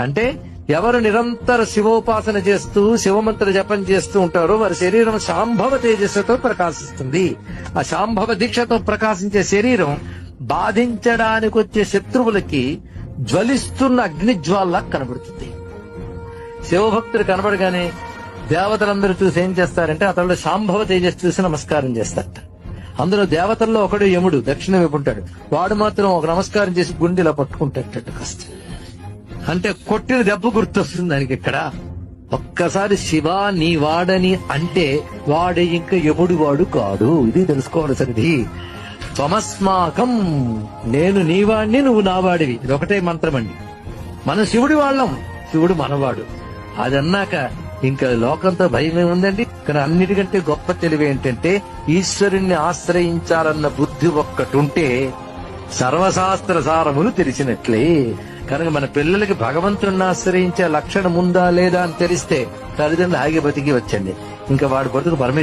అంటే ఎవరు నిరంతర శివోపాసన చేస్తూ శివమంత్ర జపం చేస్తూ ఉంటారో వారి శరీరం శాంభవ తేజస్సుతో ప్రకాశిస్తుంది. ఆ శాంభవ దీక్షతో ప్రకాశించే శరీరం బాధించడానికి వచ్చే శత్రువులకి జ్వలిస్తున్న అగ్నిజ్వాల్లా కనబడుతుంది. శివభక్తుడు కనబడగానే దేవతలందరూ చూసి ఏం చేస్తారంటే అతడు శాంభవ తేజస్ చూసి నమస్కారం చేస్తారట. అందులో దేవతల్లో ఒకడు యముడు దక్షిణం వైపు వాడు మాత్రం ఒక నమస్కారం చేసి గుండెలా పట్టుకుంటాడట కష్టం అంటే కొట్టిన దెబ్బ గుర్తొస్తుంది దానికి ఇక్కడ. ఒక్కసారి శివ నీ వాడని అంటే వాడు ఇంకా ఎముడు వాడు కాడు. ఇది తెలుసుకోవాల్సింది త్వమస్మాకం నేను నీవాడిని నువ్వు నావాడివి ఇది ఒకటే మంత్రం అండి. మన శివుడి వాళ్ళం శివుడు మనవాడు. అది అన్నాక ఇంకా లోకంతో భయం ఏముందండి? ఇక్కడ అన్నిటికంటే గొప్ప తెలివి ఏంటంటే ఈశ్వరుణ్ణి ఆశ్రయించాలన్న బుద్ధి ఒక్కటుంటే సర్వశాస్త్ర సారములు తెలిసినట్లే. కనుక మన పిల్లలకి భగవంతుడిని ఆశ్రయించే లక్షణం ఉందా లేదా అని తెలిస్తే తల్లిదండ్రులు ఆగి బతికి వచ్చండి. ఇంకా వాడి బతుకు పరమే